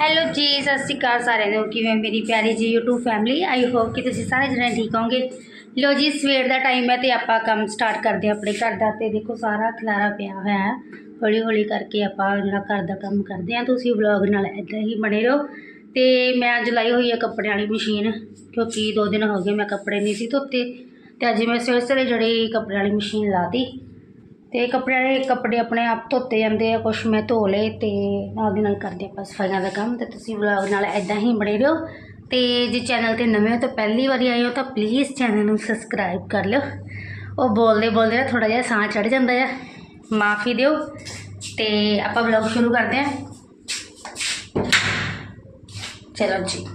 Hello ਜੀ, ਸਤਿ ਸ਼੍ਰੀ ਅਕਾਲ ਸਾਰਿਆਂ ਨੂੰ। ਕਿਵੇਂ ਮੇਰੀ ਪਿਆਰੀ ਜੀ YouTube ਫੈਮਿਲੀ ਆਈ ਹੋਪ ਕਿ ਤੁਸੀਂ ਸਾਰੇ ਜਣੇ ਠੀਕ ਹੋਵੋਗੇ। ਲੋ ਜੀ, ਸਵੇਰ ਦਾ ਟਾਈਮ ਹੈ ਤੇ ਆਪਾਂ ਕੰਮ ਸਟਾਰਟ ਕਰਦੇ ਹਾਂ ਆਪਣੇ ਘਰ ਦਾ ਤੇ ਦੇਖੋ ਸਾਰਾ ਖਲਾਰਾ ਪਿਆ ਹੋਇਆ ਹੈ। ਹੌਲੀ ਹੌਲੀ ਕਰਕੇ ਆਪਾਂ ਜਿਹੜਾ ਘਰ ਦਾ ਕੰਮ ਕਰਦੇ ਹਾਂ, ਤੁਸੀਂ ਵਲੌਗ ਨਾਲ ਇਦਾਂ ਹੀ ਬਣੇ ਰਹੋ। ਤੇ ਮੈਂ ਅੱਜ ਲਾਈ ਹੋਈ ਹੈ ਕੱਪੜਿਆਂ ਵਾਲੀ ਮਸ਼ੀਨ ਕਿਉਂਕਿ ਦੋ ਦਿਨ ਹੋ ਗਏ ਮੈਂ ਕੱਪੜੇ ਨਹੀਂ ਸੀ ਧੋਤੇ। ਤੇ ਅੱਜ ਮੈਂ ਸਵੇਰੇ ਸਵੇਰੇ ਜਿਹੜੀ ਕੱਪੜੇ ਵਾਲੀ ਮਸ਼ੀਨ ਲਾਤੀ। ਤੇ ਕੱਪੜਿਆਂ ਦੇ ਕੱਪੜੇ ਆਪਣੇ ਆਪ ਧੋਤੇ ਜਾਂਦੇ ਆ, ਕੁਛ ਮੈਂ ਧੋ ਲਏ ਤੇ ਨਾਲ ਦੀ ਨਾਲ ਕਰਦੇ ਆਪਾਂ ਸਫਾਈਆਂ ਦਾ ਕੰਮ ਤੇ ਤੁਸੀਂ ਵਲੌਗ ਨਾਲ ਐਦਾਂ ਹੀ ਬਣੇ ਰਹੋ। ਤੇ ਜੇ ਚੈਨਲ ਤੇ ਨਵੇਂ ਹੋ ਤਾਂ ਪਹਿਲੀ ਵਾਰੀ ਆਏ ਹੋ ਤਾਂ ਪਲੀਜ਼ ਚੈਨਲ ਨੂੰ ਸਬਸਕ੍ਰਾਈਬ ਕਰ ਲਿਓ। ਉਹ ਬੋਲਦੇ ਬੋਲਦੇ ਨਾ ਥੋੜਾ ਜਿਹਾ ਸਾਹ ਚੜ ਜਾਂਦਾ ਆ। ਮਾਫੀ ਦਿਓ। ਤੇ ਆਪਾਂ ਵਲੌਗ ਸ਼ੁਰੂ ਕਰਦੇ ਹਾਂ। ਚਲੋ ਜੀ।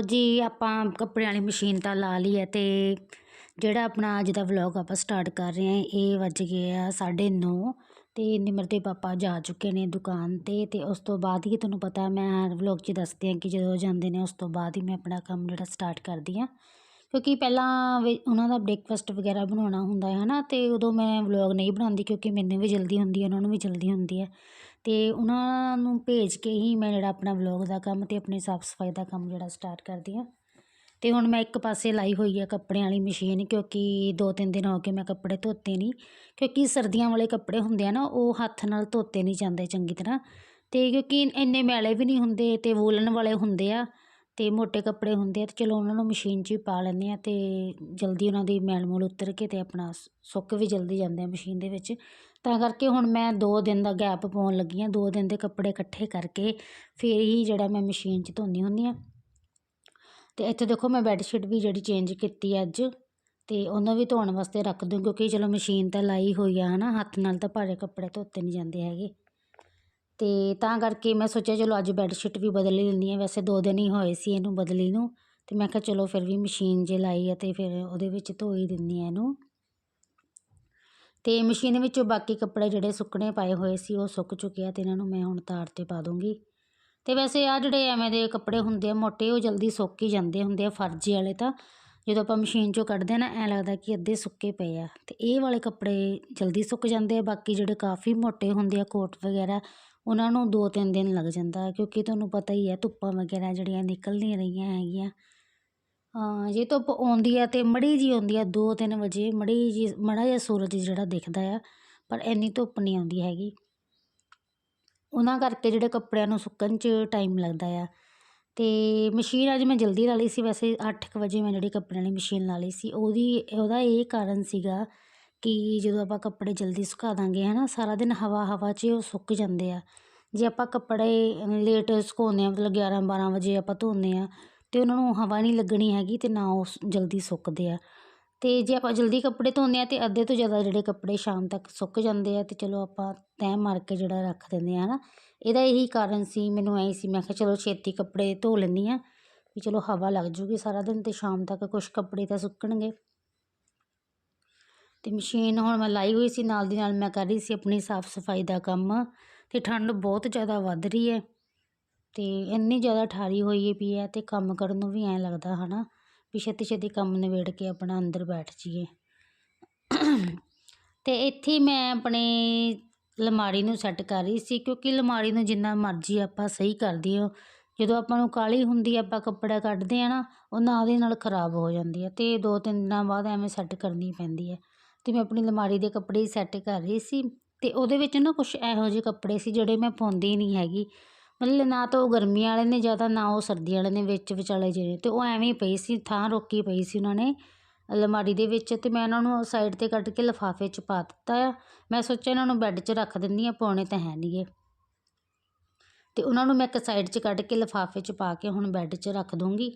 ਲੋ ਜੀ, ਆਪਾਂ ਕੱਪੜਿਆਂ ਵਾਲੀ ਮਸ਼ੀਨ ਤਾਂ ਲਾ ਲਈ ਹੈ ਤੇ ਜਿਹੜਾ ਆਪਣਾ ਅੱਜ ਦਾ ਵਲੌਗ ਆਪਾਂ ਸਟਾਰਟ ਕਰ ਰਹੇ ਹਾਂ, ਇਹ ਵੱਜ ਗਏ ਆ 9:30 ਤੇ ਨਿਮਰ ਦੇ ਪਾਪਾ ਜਾ ਚੁੱਕੇ ਨੇ ਦੁਕਾਨ ਤੇ ਤੇ ਉਸ ਤੋਂ ਬਾਅਦ ਹੀ ਤੁਹਾਨੂੰ ਪਤਾ ਮੈਂ ਹਰ ਵਲੌਗ 'ਚ ਦੱਸਦੀ ਹਾਂ ਕਿ ਜਦੋਂ ਜਾਂਦੇ ਨੇ ਉਸ ਤੋਂ ਬਾਅਦ ਹੀ ਮੈਂ ਆਪਣਾ ਕੰਮ ਜਿਹੜਾ ਸਟਾਰਟ ਕਰਦੀ ਹਾਂ। ਕਿਉਂਕਿ ਪਹਿਲਾਂ ਵੀ ਉਹਨਾਂ ਦਾ ਬ੍ਰੇਕਫਾਸਟ ਵਗੈਰਾ ਬਣਾਉਣਾ ਹੁੰਦਾ ਹੈ ਨਾ, ਤੇ ਉਦੋਂ ਮੈਂ ਵਲੌਗ ਨਹੀਂ ਬਣਾਉਂਦੀ ਕਿਉਂਕਿ ਮੈਨੂੰ ਵੀ ਜਲਦੀ ਹੁੰਦੀ ਹੈ, ਉਹਨਾਂ ਨੂੰ ਵੀ ਜਲਦੀ ਹੁੰਦੀ ਹੈ। ਅਤੇ ਉਹਨਾਂ ਨੂੰ ਭੇਜ ਕੇ ਹੀ ਮੈਂ ਜਿਹੜਾ ਆਪਣਾ ਵਲੌਗ ਦਾ ਕੰਮ ਅਤੇ ਆਪਣੀ ਸਾਫ਼ ਸਫ਼ਾਈ ਦਾ ਕੰਮ ਜਿਹੜਾ ਸਟਾਰਟ ਕਰਦੀ ਹਾਂ। ਅਤੇ ਹੁਣ ਮੈਂ ਇੱਕ ਪਾਸੇ ਲਾਈ ਹੋਈ ਆ ਕੱਪੜਿਆਂ ਵਾਲੀ ਮਸ਼ੀਨ ਕਿਉਂਕਿ ਦੋ ਤਿੰਨ ਦਿਨ ਹੋ ਗਏ ਮੈਂ ਕੱਪੜੇ ਧੋਤੇ ਨਹੀਂ ਕਿਉਂਕਿ ਸਰਦੀਆਂ ਵਾਲੇ ਕੱਪੜੇ ਹੁੰਦੇ ਆ ਨਾ, ਉਹ ਹੱਥ ਨਾਲ ਧੋਤੇ ਨਹੀਂ ਜਾਂਦੇ ਚੰਗੀ ਤਰ੍ਹਾਂ। ਅਤੇ ਕਿਉਂਕਿ ਇੰਨੇ ਮੈਲੇ ਵੀ ਨਹੀਂ ਹੁੰਦੇ ਅਤੇ ਵੂਲਨ ਵਾਲੇ ਹੁੰਦੇ ਆ ਅਤੇ ਮੋਟੇ ਕੱਪੜੇ ਹੁੰਦੇ ਆ ਅਤੇ ਚਲੋ ਉਹਨਾਂ ਨੂੰ ਮਸ਼ੀਨ 'ਚ ਹੀ ਪਾ ਲੈਂਦੇ ਹਾਂ ਅਤੇ ਜਲਦੀ ਉਹਨਾਂ ਦੀ ਮੈਲ ਮੂਲ ਉਤਰ ਕੇ ਅਤੇ ਆਪਣਾ ਸੁੱਕ ਵੀ ਜਲਦੀ ਜਾਂਦੇ ਆ ਮਸ਼ੀਨ ਦੇ ਵਿੱਚ। ਤਾਂ ਕਰਕੇ ਹੁਣ ਮੈਂ ਦੋ ਦਿਨ ਦਾ ਗੈਪ ਪਾਉਣ ਲੱਗੀ ਹਾਂ। ਦੋ ਦਿਨ ਦੇ ਕੱਪੜੇ ਇਕੱਠੇ ਕਰਕੇ ਫਿਰ ਹੀ ਜਿਹੜਾ ਮੈਂ ਮਸ਼ੀਨ 'ਚ ਧੋਂਦੀ ਹੁੰਦੀ ਹਾਂ। ਤੇ ਇੱਥੇ ਦੇਖੋ ਮੈਂ ਬੈੱਡਸ਼ੀਟ ਵੀ ਜਿਹੜੀ ਚੇਂਜ ਕੀਤੀ ਅੱਜ ਤੇ ਉਹਨੂੰ ਵੀ ਧੋਣ ਵਾਸਤੇ ਰੱਖ ਦੂੰ ਕਿਉਂਕਿ ਚਲੋ ਮਸ਼ੀਨ ਤਾਂ ਲਾਈ ਹੋਈ ਆ ਹਨਾ, ਹੱਥ ਨਾਲ ਤਾਂ ਭਾਰੇ ਕੱਪੜੇ ਧੋਤੇ ਨਹੀਂ ਜਾਂਦੇ ਹੈਗੇ। ਤੇ ਤਾਂ ਕਰਕੇ ਮੈਂ ਸੋਚਿਆ ਚਲੋ ਅੱਜ ਬੈੱਡਸ਼ੀਟ ਵੀ ਬਦਲ ਹੀ ਲੈਂਦੀ ਹਾਂ। ਵੈਸੇ ਦੋ ਦਿਨ ਹੀ ਹੋਏ ਸੀ ਇਹਨੂੰ ਬਦਲੀ ਨੂੰ ਤੇ ਮੈਂ ਕਿਹਾ ਚਲੋ ਫਿਰ ਵੀ ਮਸ਼ੀਨ ਜੇ ਲਾਈ ਹੈ ਤੇ ਫਿਰ ਉਹਦੇ ਵਿੱਚ ਧੋ ਹੀ ਦਿੰਦੀ ਹਾਂ ਇਹਨੂੰ। ਅਤੇ ਮਸ਼ੀਨ ਵਿੱਚੋਂ ਬਾਕੀ ਕੱਪੜੇ ਜਿਹੜੇ ਸੁੱਕਣੇ ਪਾਏ ਹੋਏ ਸੀ, ਉਹ ਸੁੱਕ ਚੁੱਕੇ ਆ ਅਤੇ ਇਹਨਾਂ ਨੂੰ ਮੈਂ ਹੁਣ ਤਾਰ 'ਤੇ ਪਾ ਦੂੰਗੀ। ਅਤੇ ਵੈਸੇ ਆਹ ਜਿਹੜੇ ਐਵੇਂ ਦੇ ਕੱਪੜੇ ਹੁੰਦੇ ਆ, ਮੋਟੇ, ਉਹ ਜਲਦੀ ਸੁੱਕ ਹੀ ਜਾਂਦੇ ਹੁੰਦੇ ਆ ਫਰਜੀ ਵਾਲੇ ਤਾਂ। ਜਦੋਂ ਆਪਾਂ ਮਸ਼ੀਨ 'ਚੋਂ ਕੱਢਦੇ ਨਾ, ਐਂ ਲੱਗਦਾ ਕਿ ਅੱਧੇ ਸੁੱਕੇ ਪਏ ਆ। ਅਤੇ ਇਹ ਵਾਲੇ ਕੱਪੜੇ ਜਲਦੀ ਸੁੱਕ ਜਾਂਦੇ ਆ, ਬਾਕੀ ਜਿਹੜੇ ਕਾਫੀ ਮੋਟੇ ਹੁੰਦੇ ਆ, ਕੋਟ ਵਗੈਰਾ, ਉਹਨਾਂ ਨੂੰ ਦੋ ਤਿੰਨ ਦਿਨ ਲੱਗ ਜਾਂਦਾ, ਕਿਉਂਕਿ ਤੁਹਾਨੂੰ ਪਤਾ ਹੀ ਹੈ ਧੁੱਪਾਂ ਵਗੈਰਾ ਜਿਹੜੀਆਂ ਨਿਕਲਦੀਆਂ ਰਹੀਆਂ ਹੈਗੀਆਂ। ਜੇ ਧੁੱਪ ਆਉਂਦੀ ਆ ਤਾਂ ਮੜੀ ਜਿਹੀ ਆਉਂਦੀ ਆ 2-3 ਵਜੇ ਮੜੀ ਜਿਹੀ, ਮਾੜਾ ਜਿਹਾ ਸੂਰਜ ਜਿਹੜਾ ਦਿਖਦਾ ਆ, ਪਰ ਇੰਨੀ ਧੁੱਪ ਨਹੀਂ ਆਉਂਦੀ ਹੈਗੀ। ਉਹਨਾਂ ਕਰਕੇ ਜਿਹੜੇ ਕੱਪੜਿਆਂ ਨੂੰ ਸੁੱਕਣ 'ਚ ਟਾਈਮ ਲੱਗਦਾ ਆ। ਅਤੇ ਮਸ਼ੀਨ ਅੱਜ ਮੈਂ ਜਲਦੀ ਲਾ ਲਈ ਸੀ, ਵੈਸੇ ਅੱਠ ਕੁ ਵਜੇ ਮੈਂ ਜਿਹੜੀ ਕੱਪੜਿਆਂ ਵਾਲੀ ਮਸ਼ੀਨ ਲਾ ਲਈ ਸੀ, ਉਹਦੀ, ਉਹਦਾ ਇਹ ਕਾਰਨ ਸੀਗਾ ਕਿ ਜਦੋਂ ਆਪਾਂ ਕੱਪੜੇ ਜਲਦੀ ਸੁਕਾ ਦਾਂਗੇ ਹੈ ਨਾ ਸਾਰਾ ਦਿਨ ਹਵਾ ਹਵਾ 'ਚ ਉਹ ਸੁੱਕ ਜਾਂਦੇ ਆ। ਜੇ ਆਪਾਂ ਕੱਪੜੇ ਲੇਟ ਸੁਕਾਉਂਦੇ ਆ, ਮਤਲਬ 11 12 ਵਜੇ ਆਪਾਂ ਧੋਂਦੇ ਆ ਅਤੇ ਉਹਨਾਂ ਨੂੰ ਹਵਾ ਨਹੀਂ ਲੱਗਣੀ ਹੈਗੀ ਅਤੇ ਨਾ ਉਹ ਜਲਦੀ ਸੁੱਕਦੇ ਆ। ਅਤੇ ਜੇ ਆਪਾਂ ਜਲਦੀ ਕੱਪੜੇ ਧੋਂਦੇ ਹਾਂ ਤਾਂ ਅੱਧੇ ਤੋਂ ਜ਼ਿਆਦਾ ਜਿਹੜੇ ਕੱਪੜੇ ਸ਼ਾਮ ਤੱਕ ਸੁੱਕ ਜਾਂਦੇ ਆ ਅਤੇ ਚਲੋ ਆਪਾਂ ਤੈਅ ਮਾਰ ਕੇ ਜਿਹੜਾ ਰੱਖ ਦਿੰਦੇ ਹਾਂ ਹੈ ਨਾ, ਇਹਦਾ ਇਹੀ ਕਾਰਨ ਸੀ, ਮੈਨੂੰ ਐਂ ਸੀ, ਮੈਂ ਕਿਹਾ ਚਲੋ ਛੇਤੀ ਕੱਪੜੇ ਧੋ ਲੈਂਦੀ ਹਾਂ ਵੀ ਚਲੋ ਹਵਾ ਲੱਗ ਜੂਗੀ ਸਾਰਾ ਦਿਨ ਅਤੇ ਸ਼ਾਮ ਤੱਕ ਕੁਛ ਕੱਪੜੇ ਤਾਂ ਸੁੱਕਣਗੇ। ਅਤੇ ਮਸ਼ੀਨ ਹੁਣ ਮੈਂ ਲਾਈ ਹੋਈ ਸੀ, ਨਾਲ ਦੀ ਨਾਲ ਮੈਂ ਕਰ ਰਹੀ ਸੀ ਆਪਣੀ ਸਾਫ਼ ਸਫ਼ਾਈ ਦਾ ਕੰਮ ਅਤੇ ਠੰਡ ਬਹੁਤ ਜ਼ਿਆਦਾ ਵੱਧ ਰਹੀ ਹੈ। ਅਤੇ ਇੰਨੀ ਜ਼ਿਆਦਾ ਠਾਰੀ ਹੋਈ ਪਈ ਹੈ ਅਤੇ ਕੰਮ ਕਰਨ ਨੂੰ ਵੀ ਐਂ ਲੱਗਦਾ ਹੈ ਨਾ ਵੀ ਛੇਤੀ ਛੇਤੀ ਕੰਮ ਨਿਬੇੜ ਕੇ ਆਪਣਾ ਅੰਦਰ ਬੈਠ ਜਾਈਏ। ਅਤੇ ਇੱਥੇ ਮੈਂ ਆਪਣੇ ਅਲਮਾਰੀ ਨੂੰ ਸੈੱਟ ਕਰ ਰਹੀ ਸੀ ਕਿਉਂਕਿ ਅਲਮਾਰੀ ਨੂੰ ਜਿੰਨਾ ਮਰਜ਼ੀ ਆਪਾਂ ਸਹੀ ਕਰਦੀ ਹੋ ਜਦੋਂ ਆਪਾਂ ਨੂੰ ਕਾਹਲੀ ਹੁੰਦੀ ਆਪਾਂ ਕੱਪੜਾ ਕੱਢਦੇ ਹਾਂ ਨਾ ਉਹ ਨਾਲ ਦੀ ਨਾਲ ਖਰਾਬ ਹੋ ਜਾਂਦੀ ਹੈ ਅਤੇ ਦੋ ਤਿੰਨ ਦਿਨਾਂ ਬਾਅਦ ਐਵੇਂ ਸੈੱਟ ਕਰਨੀ ਪੈਂਦੀ ਹੈ। ਅਤੇ ਮੈਂ ਆਪਣੀ ਅਲਮਾਰੀ ਦੇ ਕੱਪੜੇ ਸੈੱਟ ਕਰ ਰਹੀ ਸੀ ਅਤੇ ਉਹਦੇ ਵਿੱਚ ਨਾ ਕੁਛ ਇਹੋ ਜਿਹੇ ਕੱਪੜੇ ਸੀ ਜਿਹੜੇ ਮੈਂ ਪਾਉਂਦੀ ਨਹੀਂ ਹੈਗੀ। ਮਤਲਬ ਨਾ ਤਾਂ ਉਹ ਗਰਮੀ ਵਾਲੇ ਨੇ ਜ਼ਿਆਦਾ ਨਾ ਉਹ ਸਰਦੀ ਵਾਲੇ ਨੇ ਵਿੱਚ ਵਿਚਾਲੇ ਜਿਹੇ। ਅਤੇ ਉਹ ਐਵੇਂ ਹੀ ਪਈ ਸੀ, ਥਾਂ ਰੋਕੀ ਪਈ ਸੀ ਉਹਨਾਂ ਨੇ ਅਲਮਾਰੀ ਦੇ ਵਿੱਚ ਅਤੇ ਮੈਂ ਉਹਨਾਂ ਨੂੰ ਸਾਈਡ ਤੇ ਕੱਢ ਕੇ ਲਿਫਾਫੇ 'ਚ ਪਾ ਦਿੱਤਾ ਆ। ਮੈਂ ਸੋਚਿਆ ਇਹਨਾਂ ਨੂੰ ਬੈੱਡ 'ਚ ਰੱਖ ਦਿੰਦੀ ਹਾਂ ਪਾਉਣੇ ਤਾਂ ਹੈ ਨਹੀਂ ਗੇ ਅਤੇ ਉਹਨਾਂ ਨੂੰ ਮੈਂ ਇੱਕ ਸਾਈਡ 'ਚ ਕੱਢ ਕੇ ਲਿਫਾਫੇ 'ਚ ਪਾ ਕੇ ਹੁਣ ਬੈੱਡ 'ਚ ਰੱਖ ਦੂੰਗੀ।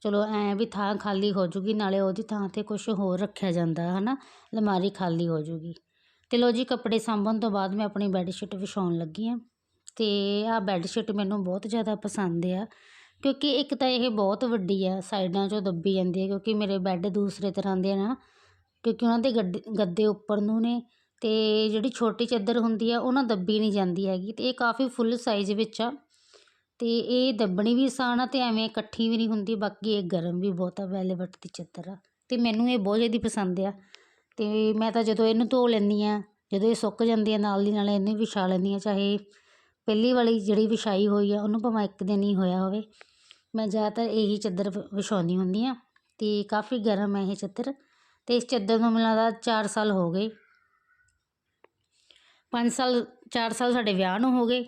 ਚਲੋ, ਐਂ ਵੀ ਥਾਂ ਖਾਲੀ ਹੋ ਜੂਗੀ, ਨਾਲੇ ਉਹਦੀ ਥਾਂ ਤੇ ਕੁਛ ਹੋਰ ਰੱਖਿਆ ਜਾਂਦਾ ਹੈ ਨਾ ਅਲਮਾਰੀ ਖਾਲੀ ਹੋ ਜੂਗੀ। ਤੇ ਲੋ ਜੀ, ਕੱਪੜੇ ਸਾਂਭਣ ਤੋਂ ਬਾਅਦ ਮੈਂ ਆਪਣੀ ਬੈੱਡ ਸ਼ੀਟ ਵਿਛਾਉਣ ਲੱਗੀ ਹਾਂ। ਅਤੇ ਆਹ ਬੈੱਡ ਸ਼ੀਟ ਮੈਨੂੰ ਬਹੁਤ ਜ਼ਿਆਦਾ ਪਸੰਦ ਆ, ਕਿਉਂਕਿ ਇੱਕ ਤਾਂ ਇਹ ਬਹੁਤ ਵੱਡੀ ਆ, ਸਾਈਡਾਂ 'ਚੋਂ ਦੱਬੀ ਜਾਂਦੀ ਹੈ ਕਿਉਂਕਿ ਮੇਰੇ ਬੈੱਡ ਦੂਸਰੇ ਤਰ੍ਹਾਂ ਦੇ ਨਾ, ਕਿਉਂਕਿ ਉਹਨਾਂ ਦੇ ਗੱਡੇ, ਗੱਦੇ ਉੱਪਰ ਨੂੰ ਨੇ ਅਤੇ ਜਿਹੜੀ ਛੋਟੀ ਚਾਦਰ ਹੁੰਦੀ ਆ, ਉਹ ਨਾ ਦੱਬੀ ਨਹੀਂ ਜਾਂਦੀ ਹੈਗੀ ਅਤੇ ਇਹ ਕਾਫੀ ਫੁੱਲ ਸਾਈਜ਼ ਵਿੱਚ ਆ ਅਤੇ ਇਹ ਦੱਬਣੀ ਵੀ ਆਸਾਨ ਆ ਅਤੇ ਐਵੇਂ ਇਕੱਠੀ ਵੀ ਨਹੀਂ ਹੁੰਦੀ, ਬਾਕੀ ਇਹ ਗਰਮ ਵੀ ਬਹੁਤ ਆ ਵੈਲਵਟ ਦੀ ਚਾਦਰ ਆ ਅਤੇ ਮੈਨੂੰ ਇਹ ਬਹੁਤ ਜ਼ਿਆਦਾ ਪਸੰਦ ਆ ਅਤੇ ਮੈਂ ਤਾਂ ਜਦੋਂ ਇਹਨੂੰ ਧੋ ਲੈਂਦੀ ਹਾਂ ਜਦੋਂ ਇਹ ਸੁੱਕ ਜਾਂਦੀ ਆ, ਨਾਲ ਦੀ ਨਾਲ ਇਹਨੂੰ ਵਿਛਾ ਲੈਂਦੀ ਹਾਂ ਚਾਹੇ ਪਹਿਲੀ ਵਾਲੀ ਜਿਹੜੀ ਵਿਛਾਈ ਹੋਈ ਆ, ਉਹਨੂੰ ਭਾਵੇਂ ਇੱਕ ਦਿਨ ਹੀ ਹੋਇਆ ਹੋਵੇ। ਮੈਂ ਜ਼ਿਆਦਾਤਰ ਇਹੀ ਚਾਦਰ ਵਿਛਾਉਂਦੀ ਹੁੰਦੀ ਹਾਂ ਅਤੇ ਕਾਫੀ ਗਰਮ ਹੈ ਇਹ ਚਾਦਰ ਅਤੇ ਇਸ ਚਾਦਰ ਨੂੰ ਮੈਨੂੰ ਲੱਗਦਾ 4 ਸਾਲ ਹੋ ਗਏ। ਪੰਜ ਸਾਲ, ਚਾਰ ਸਾਲ ਸਾਡੇ ਵਿਆਹ ਨੂੰ ਹੋ ਗਏ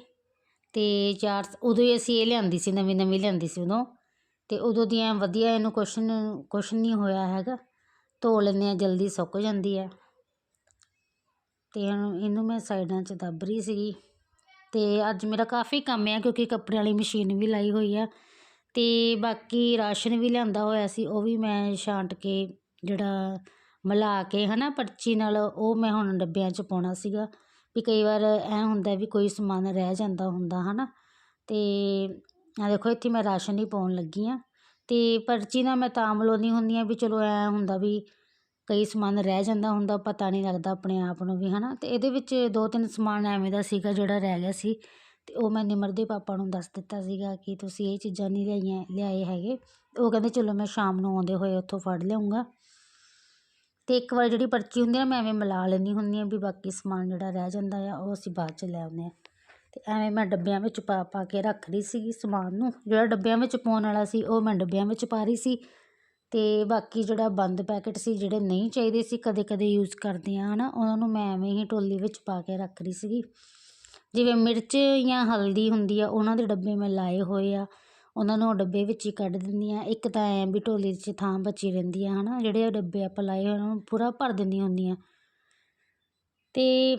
ਤੇ 4 ਉਦੋਂ ਹੀ ਅਸੀਂ ਇਹ ਲਿਆਂਦੀ ਸੀ, ਨਵੀਂ ਨਵੀਂ ਲਿਆਂਦੀ ਸੀ ਉਦੋਂ ਅਤੇ ਉਦੋਂ ਦੀਆਂ ਵਧੀਆ ਇਹਨੂੰ ਕੁਛ ਕੁਛ ਨਹੀਂ ਹੋਇਆ ਹੈਗਾ। ਧੋ ਲੈਂਦੇ ਆ ਜਲਦੀ ਸੁੱਕ ਜਾਂਦੀ ਹੈ ਅਤੇ ਹੁਣ ਇਹਨੂੰ ਮੈਂ ਸਾਈਡਾਂ 'ਚ ਦੱਬ ਰਹੀ ਸੀਗੀ। ਅਤੇ ਅੱਜ ਮੇਰਾ ਕਾਫੀ ਕੰਮ ਆ ਕਿਉਂਕਿ ਕੱਪੜਿਆਂ ਵਾਲੀ ਮਸ਼ੀਨ ਵੀ ਲਾਈ ਹੋਈ ਆ ਅਤੇ ਬਾਕੀ ਰਾਸ਼ਨ ਵੀ ਲਿਆਂਦਾ ਹੋਇਆ ਸੀ, ਉਹ ਵੀ ਮੈਂ ਛਾਂਟ ਕੇ ਜਿਹੜਾ ਮਿਲਾ ਕੇ ਹੈ ਨਾ ਪਰਚੀ ਨਾਲ ਉਹ ਮੈਂ ਹੁਣ ਡੱਬਿਆਂ 'ਚ ਪਾਉਣਾ ਸੀਗਾ ਵੀ ਕਈ ਵਾਰ ਐਂ ਹੁੰਦਾ ਵੀ ਕੋਈ ਸਮਾਨ ਰਹਿ ਜਾਂਦਾ ਹੁੰਦਾ ਹਨਾ ਤੇ ਆ ਦੇਖੋ ਇੱਥੇ ਮੈਂ ਰਾਸ਼ਨ ਹੀ ਪਾਉਣ ਲੱਗੀ ਹਾਂ ਅਤੇ ਪਰਚੀ ਨਾਲ ਮੈਂ ਤਾਂ ਮਿਲਾਉਂਦੀ ਹੁੰਦੀ ਹਾਂ ਵੀ ਚਲੋ ਐਂ ਹੁੰਦਾ ਵੀ ਕਈ ਸਮਾਨ ਰਹਿ ਜਾਂਦਾ ਹੁੰਦਾ, ਪਤਾ ਨਹੀਂ ਲੱਗਦਾ ਆਪਣੇ ਆਪ ਨੂੰ ਵੀ ਹੈ ਨਾ ਅਤੇ ਇਹਦੇ ਵਿੱਚ ਦੋ ਤਿੰਨ ਸਮਾਨ ਐਵੇਂ ਦਾ ਸੀਗਾ ਜਿਹੜਾ ਰਹਿ ਗਿਆ ਸੀ। ਅਤੇ ਉਹ ਮੈਂ ਨਿਮਰ ਦੇ ਪਾਪਾ ਨੂੰ ਦੱਸ ਦਿੱਤਾ ਸੀਗਾ ਕਿ ਤੁਸੀਂ ਇਹ ਚੀਜ਼ਾਂ ਨਹੀਂ ਲਿਆਈਆਂ, ਲਿਆਏ ਹੈਗੇ। ਉਹ ਕਹਿੰਦੇ, ਚਲੋ, ਮੈਂ ਸ਼ਾਮ ਨੂੰ ਆਉਂਦੇ ਹੋਏ ਉੱਥੋਂ ਫੜ ਲਿਆਉਂਗਾ। ਅਤੇ ਇੱਕ ਵਾਰ ਜਿਹੜੀ ਪਰਚੀ ਹੁੰਦੀ ਆ ਮੈਂ ਐਵੇਂ ਮਿਲਾ ਲੈਂਦੀ ਹੁੰਦੀ ਹਾਂ ਵੀ ਬਾਕੀ ਸਮਾਨ ਜਿਹੜਾ ਰਹਿ ਜਾਂਦਾ ਆ, ਉਹ ਅਸੀਂ ਬਾਅਦ ਚ ਲੈ ਆਉਂਦੇ ਹਾਂ ਅਤੇ ਐਵੇਂ ਮੈਂ ਡੱਬਿਆਂ ਵਿੱਚ ਪਾ ਪਾ ਕੇ ਰੱਖ ਰਹੀ ਸੀਗੀ ਸਮਾਨ ਨੂੰ। ਜਿਹੜਾ ਡੱਬਿਆਂ ਵਿੱਚ ਪਾਉਣ ਵਾਲਾ ਸੀ, ਉਹ ਮੈਂ ਡੱਬਿਆਂ ਵਿੱਚ ਪਾ ਰਹੀ ਸੀ। ਅਤੇ ਬਾਕੀ ਜਿਹੜਾ ਬੰਦ ਪੈਕਟ ਸੀ, ਜਿਹੜੇ ਨਹੀਂ ਚਾਹੀਦੇ ਸੀ ਕਦੇ ਕਦੇ ਯੂਜ਼ ਕਰਦੇ ਹੈ ਨਾ ਉਹਨਾਂ ਨੂੰ ਮੈਂ ਐਵੇਂ ਹੀ ਟੋਲੀ ਵਿੱਚ ਪਾ ਕੇ ਰੱਖ ਰਹੀ ਸੀਗੀ। ਜਿਵੇਂ ਮਿਰਚ ਜਾਂ ਹਲਦੀ ਹੁੰਦੀ ਆ, ਉਹਨਾਂ ਦੇ ਡੱਬੇ ਮੈਂ ਲਾਏ ਹੋਏ ਆ, ਉਹਨਾਂ ਨੂੰ ਉਹ ਡੱਬੇ ਵਿੱਚ ਹੀ ਕੱਢ ਦਿੰਦੀ ਹਾਂ ਇੱਕ ਤਾਂ ਐਂ ਵੀ ਟੋਲੀ 'ਚ ਥਾਂ ਬਚੀ ਰਹਿੰਦੀ ਆ ਹੈ ਨਾ ਜਿਹੜੇ ਡੱਬੇ ਆਪਾਂ ਲਾਏ ਹੋਏ ਉਹਨਾਂ ਨੂੰ ਪੂਰਾ ਭਰ ਦਿੰਦੀ ਹੁੰਦੀ ਆ ਤੇ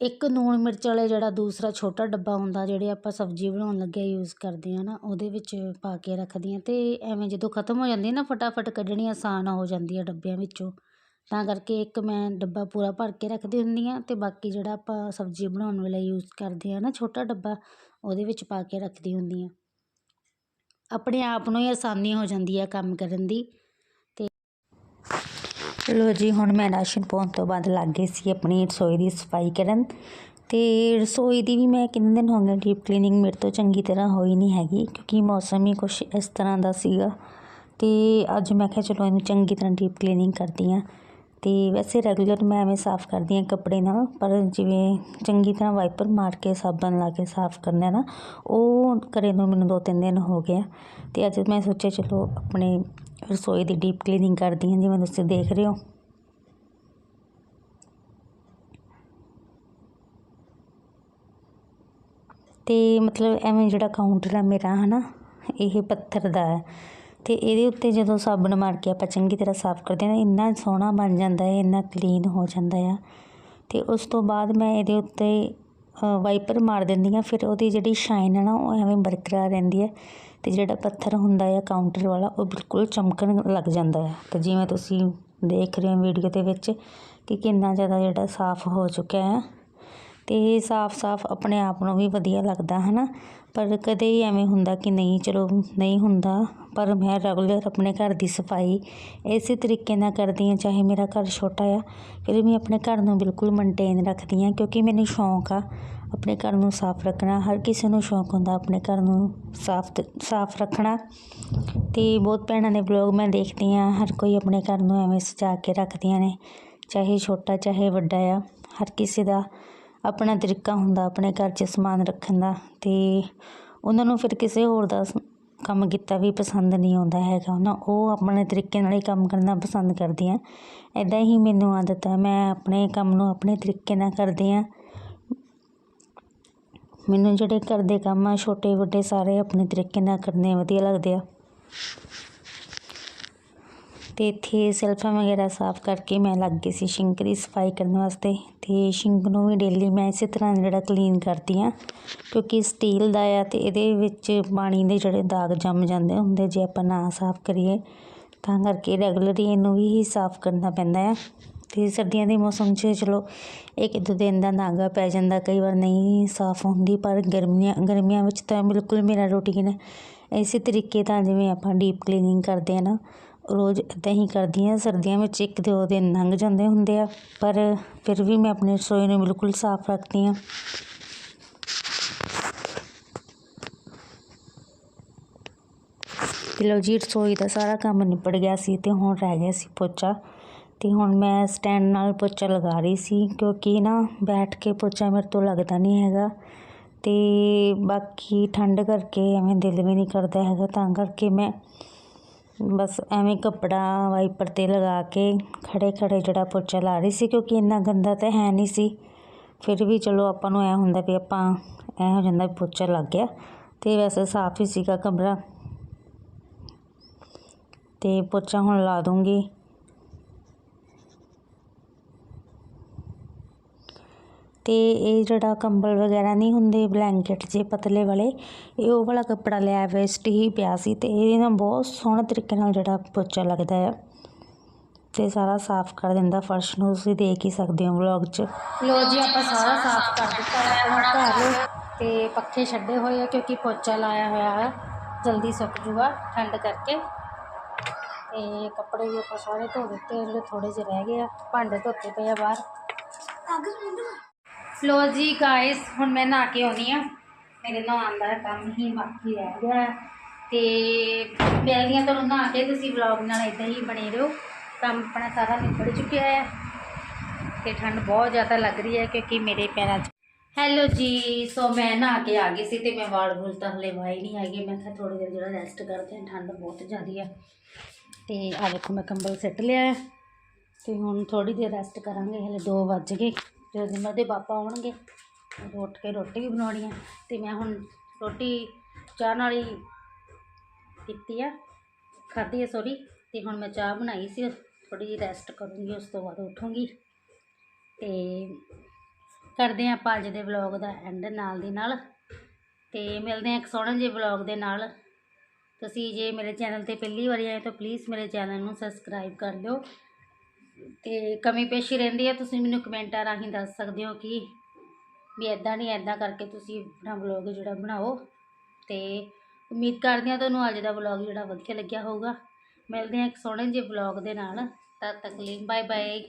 ਇੱਕ ਲੂਣ ਮਿਰਚ ਵਾਲੇ ਜਿਹੜਾ ਦੂਸਰਾ ਛੋਟਾ ਡੱਬਾ ਹੁੰਦਾ, ਜਿਹੜੇ ਆਪਾਂ ਸਬਜ਼ੀ ਬਣਾਉਣ ਲੱਗੇ ਯੂਜ਼ ਕਰਦੇ ਹਾਂ ਨਾ, ਉਹਦੇ ਵਿੱਚ ਪਾ ਕੇ ਰੱਖਦੀ ਹਾਂ ਅਤੇ ਐਵੇਂ ਜਦੋਂ ਖਤਮ ਹੋ ਜਾਂਦੀ ਨਾ, ਫਟਾਫਟ ਕੱਢਣੀ ਆਸਾਨ ਹੋ ਜਾਂਦੀ ਆ ਡੱਬਿਆਂ ਵਿੱਚੋਂ। ਤਾਂ ਕਰਕੇ ਇੱਕ ਮੈਂ ਡੱਬਾ ਪੂਰਾ ਭਰ ਕੇ ਰੱਖਦੀ ਹੁੰਦੀ ਹਾਂ ਅਤੇ ਬਾਕੀ ਜਿਹੜਾ ਆਪਾਂ ਸਬਜ਼ੀ ਬਣਾਉਣ ਵੇਲੇ ਯੂਜ਼ ਕਰਦੇ ਹਾਂ ਨਾ, ਛੋਟਾ ਡੱਬਾ, ਉਹਦੇ ਵਿੱਚ ਪਾ ਕੇ ਰੱਖਦੀ ਹੁੰਦੀ ਹਾਂ। ਆਪਣੇ ਆਪ ਨੂੰ ਹੀ ਆਸਾਨੀ ਹੋ ਜਾਂਦੀ ਹੈ ਕੰਮ ਕਰਨ ਦੀ। ਚਲੋ ਜੀ, ਹੁਣ ਮੈਂ ਰਾਸ਼ਨ ਪਾਉਣ ਤੋਂ ਬਾਅਦ ਲੱਗ ਗਈ ਸੀ ਆਪਣੀ ਰਸੋਈ ਦੀ ਸਫ਼ਾਈ ਕਰਨ। ਤੇ ਰਸੋਈ ਦੀ ਵੀ ਮੈਂ ਕਿੰਨੇ ਦਿਨ ਹੋ ਗਏ ਡੀਪ ਕਲੀਨਿੰਗ ਮੇਰੇ ਤੋਂ ਚੰਗੀ ਤਰ੍ਹਾਂ ਹੋਈ ਨਹੀਂ ਹੈਗੀ, ਕਿਉਂਕਿ ਮੌਸਮ ਹੀ ਕੁਛ ਇਸ ਤਰ੍ਹਾਂ ਦਾ ਸੀਗਾ। ਤੇ ਅੱਜ ਮੈਂ ਕਿਹਾ ਚਲੋ ਇਹਨੂੰ ਚੰਗੀ ਤਰ੍ਹਾਂ ਡੀਪ ਕਲੀਨਿੰਗ ਕਰਦੀ ਹਾਂ। ਤੇ ਵੈਸੇ ਰੈਗੂਲਰ ਮੈਂ ਐਵੇਂ ਸਾਫ਼ ਕਰਦੀ ਹਾਂ ਕੱਪੜੇ ਨਾਲ, ਪਰ ਜਿਵੇਂ ਚੰਗੀ ਤਰ੍ਹਾਂ ਵਾਈਪਰ ਮਾਰ ਕੇ, ਸਾਬਣ ਲਾ ਕੇ ਸਾਫ਼ ਕਰਨਾ ਨਾ, ਉਹ ਕਰੇ ਨੂੰ ਮੈਨੂੰ ਦੋ ਤਿੰਨ ਦਿਨ ਹੋ ਗਏ ਆ। ਤੇ ਅੱਜ ਮੈਂ ਸੋਚਿਆ ਚਲੋ ਆਪਣੇ ਰਸੋਈ ਦੀ ਡੀਪ ਕਲੀਨਿੰਗ ਕਰਦੀ ਹਾਂ, ਜਿਵੇਂ ਤੁਸੀਂ ਦੇਖ ਰਹੇ ਹੋ। ਤੇ ਮਤਲਬ ਐਵੇਂ ਜਿਹੜਾ ਕਾਊਂਟਰ ਆ ਮੇਰਾ, ਹਨਾ, ਇਹ ਪੱਥਰ ਦਾ ਹੈ। ਤੇ ਇਹਦੇ ਉੱਤੇ ਜਦੋਂ ਸਾਬਣ ਮਾਰ ਕੇ ਆਪਾਂ ਚੰਗੀ ਤਰ੍ਹਾਂ ਸਾਫ਼ ਕਰਦੇ ਹਾਂ ਇੰਨਾ ਸੋਹਣਾ ਬਣ ਜਾਂਦਾ ਹੈ, ਇੰਨਾ ਕਲੀਨ ਹੋ ਜਾਂਦਾ ਆ ਤੇ ਉਸ ਤੋਂ ਬਾਅਦ ਮੈਂ ਇਹਦੇ ਉੱਤੇ ਵਾਈਪਰ ਮਾਰ ਦਿੰਦੀ ਹਾਂ, ਫਿਰ ਉਹਦੀ ਜਿਹੜੀ ਸ਼ਾਈਨ ਹੈ ਨਾ, ਉਹ ਐਵੇਂ ਬਰਕਰਾਰ ਰਹਿੰਦੀ ਹੈ। ਅਤੇ ਜਿਹੜਾ ਪੱਥਰ ਹੁੰਦਾ ਆ ਕਾਊਂਟਰ ਵਾਲਾ, ਉਹ ਬਿਲਕੁਲ ਚਮਕਣ ਲੱਗ ਜਾਂਦਾ ਹੈ ਅਤੇ ਜਿਵੇਂ ਤੁਸੀਂ ਦੇਖ ਰਹੇ ਹੋ ਵੀਡੀਓ ਦੇ ਵਿੱਚ ਕਿ ਕਿੰਨਾ ਜ਼ਿਆਦਾ ਜਿਹੜਾ ਸਾਫ਼ ਹੋ ਚੁੱਕਿਆ ਹੈ ਤੇ ਸਾਫ਼-ਸਾਫ਼ ਆਪਣੇ ਆਪ ਨੂੰ ਵੀ ਵਧੀਆ ਲੱਗਦਾ ਹੈ ਨਾ ਪਰ ਕਦੇ ਹੀ ਐਵੇਂ ਹੁੰਦਾ ਕਿ ਨਹੀਂ, ਚਲੋ ਨਹੀਂ ਹੁੰਦਾ, ਪਰ ਮੈਂ ਰੈਗੂਲਰ ਆਪਣੇ ਘਰ ਦੀ ਸਫ਼ਾਈ ਇਸੇ ਤਰੀਕੇ ਨਾਲ ਕਰਦੀ ਹਾਂ, ਚਾਹੇ ਮੇਰਾ ਘਰ ਛੋਟਾ ਆ, ਫਿਰ ਵੀ ਆਪਣੇ ਘਰ ਨੂੰ ਬਿਲਕੁਲ ਮੇਨਟੇਨ ਰੱਖਦੀ ਹਾਂ, ਕਿਉਂਕਿ ਮੈਨੂੰ ਸ਼ੌਂਕ ਆ ਆਪਣੇ ਘਰ ਨੂੰ ਸਾਫ਼ ਰੱਖਣਾ, ਹਰ ਕਿਸੇ ਨੂੰ ਸ਼ੌਂਕ ਹੁੰਦਾ ਆਪਣੇ ਘਰ ਨੂੰ ਸਾਫ਼ ਤੇ, ਸਾਫ਼ ਰੱਖਣਾ। ਅਤੇ ਬਹੁਤ ਭੈਣਾਂ ਦੇ ਬਲੌਗ ਮੈਂ ਦੇਖਦੀ ਹਾਂ, ਹਰ ਕੋਈ ਆਪਣੇ ਘਰ ਨੂੰ ਐਵੇਂ ਸਜਾ ਕੇ ਰੱਖਦੀਆਂ ਨੇ, ਚਾਹੇ ਛੋਟਾ, ਚਾਹੇ ਵੱਡਾ ਆ, ਹਰ ਕਿਸੇ ਦਾ ਆਪਣਾ ਤਰੀਕਾ ਹੁੰਦਾ ਆਪਣੇ ਘਰ 'ਚ ਸਮਾਨ ਰੱਖਣ ਦਾ। ਅਤੇ ਉਹਨਾਂ ਨੂੰ ਫਿਰ ਕਿਸੇ ਹੋਰ ਦਾ ਕੰਮ ਕੀਤਾ ਵੀ ਪਸੰਦ ਨਹੀਂ ਆਉਂਦਾ ਹੈਗਾ। ਨਾ ਉਹ ਆਪਣੇ ਤਰੀਕੇ ਨਾਲ ਹੀ ਕੰਮ ਕਰਨਾ ਪਸੰਦ ਕਰਦੀਆਂ। ਇੱਦਾਂ ਹੀ ਮੈਨੂੰ ਆਦਤ ਹੈ ਮੈਂ ਆਪਣੇ ਕੰਮ ਨੂੰ ਆਪਣੇ ਤਰੀਕੇ ਨਾਲ ਕਰਦੀ ਹਾਂ। ਮੈਨੂੰ ਜਿਹੜੇ ਘਰ ਦੇ ਕੰਮ ਆ, ਛੋਟੇ ਵੱਡੇ ਸਾਰੇ ਆਪਣੇ ਤਰੀਕੇ ਨਾਲ ਕਰਨੇ ਵਧੀਆ ਲੱਗਦੇ ਆ। ਅਤੇ ਇੱਥੇ ਸੈਲਫਾਂ ਵਗੈਰਾ ਸਾਫ਼ ਕਰਕੇ ਮੈਂ ਲੱਗ ਗਈ ਸੀ ਸਿੰਕ ਦੀ ਸਫ਼ਾਈ ਕਰਨ ਵਾਸਤੇ। ਅਤੇ ਸਿੰਕ ਨੂੰ ਵੀ ਡੇਲੀ ਮੈਂ ਇਸੇ ਤਰ੍ਹਾਂ ਜਿਹੜਾ ਕਲੀਨ ਕਰਦੀ ਹਾਂ, ਕਿਉਂਕਿ ਸਟੀਲ ਦਾ ਆ ਅਤੇ ਇਹਦੇ ਵਿੱਚ ਪਾਣੀ ਦੇ ਜਿਹੜੇ ਦਾਗ ਜੰਮ ਜਾਂਦੇ ਹੁੰਦੇ, ਜੇ ਆਪਾਂ ਨਾ ਸਾਫ਼ ਕਰੀਏ, ਤਾਂ ਕਰਕੇ ਰੈਗੂਲਰਲੀ ਇਹਨੂੰ ਵੀ ਹੀ ਸਾਫ਼ ਕਰਨਾ ਪੈਂਦਾ ਆ। ਅਤੇ ਸਰਦੀਆਂ ਦੇ ਮੌਸਮ 'ਚ ਚਲੋ ਇੱਕ ਦੋ ਦਿਨ ਦਾ ਨਾਗਾ ਪੈ ਜਾਂਦਾ, ਕਈ ਵਾਰ ਨਹੀਂ ਸਾਫ਼ ਹੁੰਦੀ, ਪਰ ਗਰਮੀਆਂ ਗਰਮੀਆਂ ਵਿੱਚ ਤਾਂ ਬਿਲਕੁਲ ਮੇਰਾ ਰੂਟੀਨ ਹੈ ਇਸੇ ਤਰੀਕੇ ਦਾ ਜਿਵੇਂ ਆਪਾਂ ਡੀਪ ਕਲੀਨਿੰਗ ਕਰਦੇ ਹਾਂ ਨਾ, ਰੋਜ਼ ਇੱਦਾਂ ਹੀ ਕਰਦੀ ਹਾਂ, ਸਰਦੀਆਂ ਵਿੱਚ ਇੱਕ ਦੋ ਦਿਨ ਲੰਘ ਜਾਂਦੇ ਹੁੰਦੇ ਆ, ਪਰ ਫਿਰ ਵੀ ਮੈਂ ਆਪਣੀ ਰਸੋਈ ਨੂੰ ਬਿਲਕੁਲ ਸਾਫ਼ ਰੱਖਦੀ ਹਾਂ। ਤੇ ਲਓ ਜੀ, ਰਸੋਈ ਦਾ ਸਾਰਾ ਕੰਮ ਨਿਬੜ ਗਿਆ ਸੀ ਅਤੇ ਹੁਣ ਰਹਿ ਗਿਆ ਸੀ ਪੋਚਾ। ਅਤੇ ਹੁਣ ਮੈਂ ਸਟੈਂਡ ਨਾਲ ਪੋਚਾ ਲਗਾ ਰਹੀ ਸੀ ਕਿਉਂਕਿ ਨਾ ਬੈਠ ਕੇ ਪੋਚਾ ਮੇਰੇ ਤੋਂ ਲੱਗਦਾ ਨਹੀਂ ਹੈਗਾ ਅਤੇ ਬਾਕੀ ਠੰਡ ਕਰਕੇ ਐਵੇਂ ਦਿਲ ਵੀ ਨਹੀਂ ਕਰਦਾ ਹੈਗਾ, ਤਾਂ ਕਰਕੇ ਮੈਂ ਬਸ ਐਵੇਂ ਕੱਪੜਾ ਵਾਈਪਰ 'ਤੇ ਲਗਾ ਕੇ ਖੜੇ ਖੜੇ ਜਿਹੜਾ ਪੋਚਾ ਲਾ ਰਹੀ ਸੀ ਕਿਉਂਕਿ ਇੰਨਾ ਗੰਦਾ ਤਾਂ ਹੈ ਨਹੀਂ ਸੀ। ਫਿਰ ਵੀ ਚਲੋ ਆਪਾਂ ਨੂੰ ਐ ਹੁੰਦਾ ਵੀ ਆਪਾਂ ਐ ਹੋ ਜਾਂਦਾ ਵੀ ਪੋਚਾ ਲੱਗ ਗਿਆ ਤੇ ਵੈਸੇ ਸਾਫ਼ ਹੀ ਸੀਗਾ ਕਮਰਾ। ਤੇ ਪੋਚਾ ਹੁਣ ਲਾ ਦੂੰਗੀ। ਅਤੇ ਇਹ ਜਿਹੜਾ ਕੰਬਲ ਵਗੈਰਾ ਨਹੀਂ ਹੁੰਦੇ ਬਲੈਂਕਟ ਜੇ ਪਤਲੇ ਵਾਲੇ, ਇਹ ਉਹ ਵਾਲਾ ਕੱਪੜਾ ਲਿਆ ਵੇਸਟ ਹੀ ਪਿਆ ਸੀ ਅਤੇ ਇਹਦੇ ਨਾਲ ਬਹੁਤ ਸੋਹਣੇ ਤਰੀਕੇ ਨਾਲ ਜਿਹੜਾ ਪੋਚਾ ਲੱਗਦਾ ਹੈ ਤੇ ਸਾਰਾ ਸਾਫ਼ ਕਰ ਦਿੰਦਾ, ਫਰਸ਼ ਨੂੰ ਤੁਸੀਂ ਦੇਖ ਹੀ ਸਕਦੇ ਹੋ ਵਲੌਗ 'ਚ। ਲੋ ਜੀ, ਆਪਾਂ ਸਾਰਾ ਸਾਫ਼ ਕਰ ਦਿੱਤਾ ਹੈ, ਹੁਣ ਘਰ ਤੇ ਪੱਖੇ ਛੱਡੇ ਹੋਏ ਆ ਕਿਉਂਕਿ ਪੋਚਾ ਲਾਇਆ ਹੋਇਆ ਹੈ, ਜਲਦੀ ਸੁੱਕ ਜੂਗਾ ਠੰਡ ਕਰਕੇ। ਤੇ ਕੱਪੜੇ ਵੀ ਆਪਾਂ ਸਾਰੇ ਧੋ ਦਿੱਤੇ ਜਿਹੜੇ ਥੋੜੇ ਜਿਹੇ ਰਹਿ ਗਏ ਆ, ਭਾਂਡੇ ਧੋਤੇ ਪਏ ਆ ਬਾਹਰ। ਲੋ ਜੀ ਗਾਇਸ ਹੁਣ ਮੈਂ ਨਹਾ ਕੇ ਆਉਣੀ ਆ ਮੇਰੇ ਨਹਾਉਣ ਦਾ ਕੰਮ ਹੀ ਬਾਕੀ ਰਹਿ ਗਿਆ ਹੈ। ਮੈਂ ਮਿਲਦੀਆਂ ਤੁਹਾਨੂੰ ਨਹਾ ਕੇ ਤੁਸੀਂ ਵਲੌਗ ਨਾਲ ਇਦਾਂ ਹੀ ਬਣੇ ਰਹੋ। ਕੰਮ ਆਪਣਾ ਸਾਰਾ ਨਿਬੜ ਚੁੱਕਿਆ ਹੈ। ਤੇ ਠੰਡ ਬਹੁਤ ਜ਼ਿਆਦਾ ਲੱਗ ਰਹੀ ਹੈ ਕਿਉਂਕਿ ਮੇਰੇ ਪੈਰਾਂ 'ਚ। ਹੈਲੋ ਜੀ ਸੋ ਮੈਂ ਨਹਾ ਕੇ ਆ ਗਈ ਸੀ ਤੇ ਮੈਂ ਵਾਲ ਵੂਲ ਤਾਂ ਹਲੇ ਵਾਏ ਨਹੀਂ ਹੈਗੇ। ਮੈਂ ਕਿਹਾ ਥੋੜੀ ਦੇਰ ਜਿਹੜਾ ਰੈਸਟ ਕਰਦੇ ਹਾਂ, ਠੰਡ ਬਹੁਤ ਜ਼ਿਆਦੀ ਹੈ। ਤੇ ਆ ਦੇਖੋ, ਮੈਂ ਕੰਬਲ ਸਿੱਟ ਲਿਆ ਹੈ। ਤੇ ਹੁਣ ਥੋੜੀ ਦੇਰ ਰੈਸਟ ਕਰਾਂਗੇ, ਹਲੇ 2 ਵੱਜ ਗਏ। ਜਦੋਂ ਨਿਮਰ ਦੇ ਪਾਪਾ ਆਉਣਗੇ, ਉਦੋਂ ਉੱਠ ਕੇ ਰੋਟੀ ਵੀ ਬਣਾਉਣੀ ਆ। ਅਤੇ ਮੈਂ ਹੁਣ ਰੋਟੀ ਚਾਹ ਨਾਲ ਹੀ ਪੀਤੀ ਆ, ਖਾਧੀ ਆ ਸੋਰੀ। ਅਤੇ ਹੁਣ ਮੈਂ ਚਾਹ ਬਣਾਈ ਸੀ, ਥੋੜ੍ਹੀ ਜਿਹੀ ਰੈਸਟ ਕਰੂੰਗੀ, ਉਸ ਤੋਂ ਬਾਅਦ ਉੱਠੂੰਗੀ। ਅਤੇ ਕਰਦੇ ਹਾਂ ਆਪਾਂ ਅੱਜ ਦੇ ਵਲੌਗ ਦਾ ਐਂਡ ਨਾਲ ਦੀ ਨਾਲ। ਅਤੇ ਮਿਲਦੇ ਹਾਂ ਇੱਕ ਸੋਹਣੇ ਜਿਹੇ ਵਲੌਗ ਦੇ ਨਾਲ। ਤੁਸੀਂ ਜੇ ਮੇਰੇ ਚੈਨਲ ਤੇ ਪਹਿਲੀ ਵਾਰੀ ਆਏ ਤਾਂ ਪਲੀਜ਼ ਮੇਰੇ ਚੈਨਲ ਨੂੰ ਸਬਸਕ੍ਰਾਈਬ ਕਰ ਲਿਓ। ਤੇ ਕਮੀ ਪੇਸ਼ੀ ਰਹਿੰਦੀ ਹੈ ਤੁਸੀਂ ਮੈਨੂੰ ਕਮੈਂਟਾਂ ਰਾਹੀਂ ਦੱਸ ਸਕਦੇ ਹੋ ਕਿ ਵੀ ਇਦਾਂ ਨਹੀਂ ਇਦਾਂ ਕਰਕੇ ਤੁਸੀਂ ਆਪਣਾ ਵਲੌਗ ਜਿਹੜਾ ਬਣਾਓ। ਤੇ ਉਮੀਦ ਕਰਦੇ ਹਾਂ ਤੁਹਾਨੂੰ ਅੱਜ ਦਾ ਵਲੌਗ ਜਿਹੜਾ ਵਧੀਆ ਲੱਗਿਆ ਹੋਊਗਾ। ਮਿਲਦੇ ਹਾਂ ਇੱਕ ਸੋਹਣੇ ਜਿਹੇ ਵਲੌਗ ਦੇ ਨਾਲ। ਤਦ ਤੱਕ ਲਈ ਬਾਏ ਬਾਏ